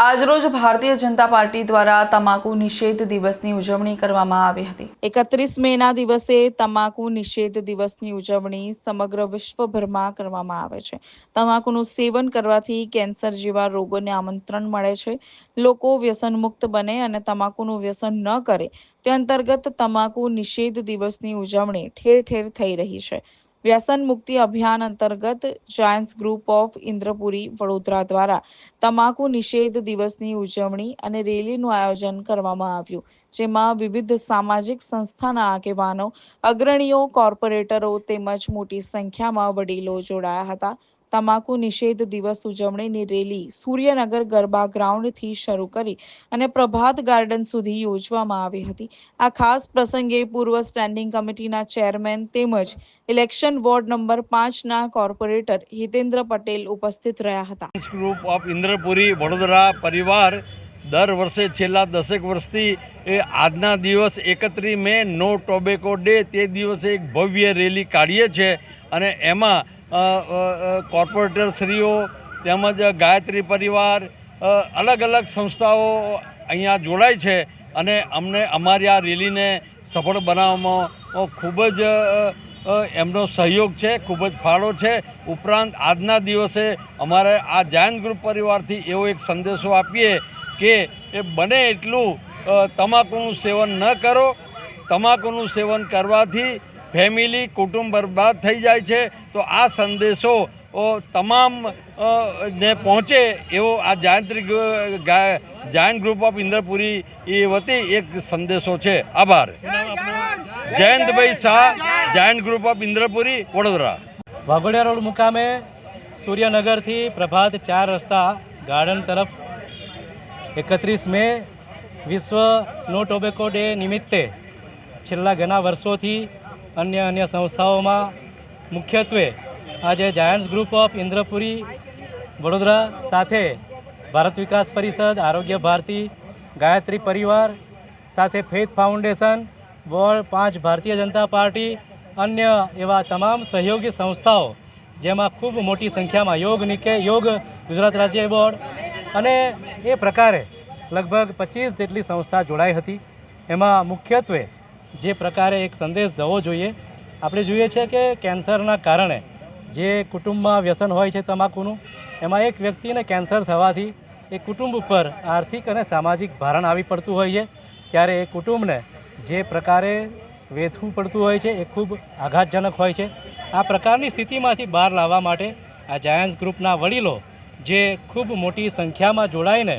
આજરોજ ભારતીય જનતા પાર્ટી દ્વારા તમાકુ નિષેધ દિવસની ઉજવણી કરવામાં આવી હતી. એકત્રીસ મેના દિવસે તમાકુ નિષેધ દિવસની ઉજવણી સમગ્ર વિશ્વભરમાં કરવામાં આવે છે. તમાકુનું સેવન કરવાથી કેન્સર જેવા રોગોને આમંત્રણ મળે છે. લોકો વ્યસન મુક્ત બને અને તમાકુનું વ્યસન ન કરે. તે અંતર્ગત તમાકુ નિષેધ દિવસની ઉજવણી ઠેર ઠેર થઈ રહી છે. વ્યસન મુક્તિ અભિયાન અંતર્ગત giants group of Indrapuri, Vadodara દ્વારા તમાકુ નિષેધ દિવસની ઉજવણી અને રેલીનું આયોજન કરવામાં આવ્યું, જેમાં વિવિધ સામાજિક સંસ્થાના આગેવાનો, અગ્રણીઓ, કોર્પોરેટરો તેમજ મોટી સંખ્યામાં વડીલો જોડાયા હતા. તમાકુ નિષેધ દિવસ ઉજવણીની રેલી સૂર્યનગર ગરબા ગ્રાઉન્ડથી શરૂ કરી અને પ્રભાત ગાર્ડન સુધી યોજવામાં આવી હતી. આ ખાસ પ્રસંગે પૂર્વ સ્ટેન્ડિંગ કમિટીના ચેરમેન તેમજ ઇલેક્શન વોર્ડ નંબર પાંચના કોર્પોરેટર હિતેન્દ્ર પટેલ ઉપસ્થિત રહ્યા હતા. ગ્રુપ ઓફ ઇન્દ્રપુરી વડોદરા પરિવાર દર વર્ષે છેલ્લા દસેક વર્ષથી એ આજના દિવસ એકત્રીસ મે નો ટોબેકો ડે તે દિવસે એક ભવ્ય રેલી કાઢીએ છીએ અને એમાં કોર્પોરેટરશ્રીઓ તેમજ ગાયત્રી પરિવાર અલગ અલગ સંસ્થાઓ અહીંયા જોડાય છે અને અમને અમારી આ રેલીને સફળ બનાવવામાં ખૂબ જ એમનો સહયોગ છે, ખૂબ જ ફાળો છે. ઉપરાંત આજના દિવસે અમારે આ જાયન્ટ ગ્રુપ પરિવારથી એવો એક સંદેશો આપીએ કે એ બને એટલું તમાકુનું સેવન ન કરો. તમાકુનું સેવન કરવાથી ફેમિલી, કુટુંબ બરબાદ થઈ જાય છે. તો આ સંદેશો તમામ ને પહોંચે એવો આ જાયંત્રિક જાયન્ટ ગ્રુપ ઓફ ઇન્દ્રપુરી એ વતી એક સંદેશો છે. આભાર. Jayantbhai Shah giant group of Indrapuri, Vadodara. Waghodia road મુકામે સૂર્યનગરથી પ્રભાત ચાર રસ્તા ગાર્ડન તરફ એકત્રીસ મે વિશ્વ નો ટોબેકો ડે નિમિત્તે છેલ્લા ઘણા વર્ષોથી અન્ય અન્ય સંસ્થાઓમાં મુખ્યત્વે આજે giants group of Indrapuri Vadodara સાથે ભારત વિકાસ પરિષદ, આરોગ્ય ભારતી, ગાયત્રી પરિવાર સાથે ફેથ ફાઉન્ડેશન વોર્ડ પાંચ ભારતીય જનતા પાર્ટી, અન્ય એવા તમામ સહયોગી સંસ્થાઓ, જેમાં ખૂબ મોટી સંખ્યામાં યોગ નિકે, યોગ ગુજરાત રાજ્ય બોર્ડ અને એ પ્રકારે લગભગ પચીસ જેટલી સંસ્થા જોડાઈ હતી. એમાં મુખ્યત્વે જે પ્રકારે એક સંદેશ જવો જોઈએ. આપણે જોઈએ છે કે કેન્સરના કારણે જે કુટુંબમાં વ્યસન હોય છે તમાકુનું, એમાં એક વ્યક્તિને કેન્સર થવાથી એ કુટુંબ ઉપર આર્થિક અને સામાજિક ભારણ આવી પડતું હોય છે. ત્યારે એ કુટુંબને જે પ્રકારે વેઠવું પડતું હોય છે એ ખૂબ આઘાતજનક હોય છે. આ પ્રકારની સ્થિતિમાંથી બહાર લાવવા માટે આ જાયન્ટ્સ ગ્રુપના વડીલો જે ખૂબ મોટી સંખ્યામાં જોડાઈને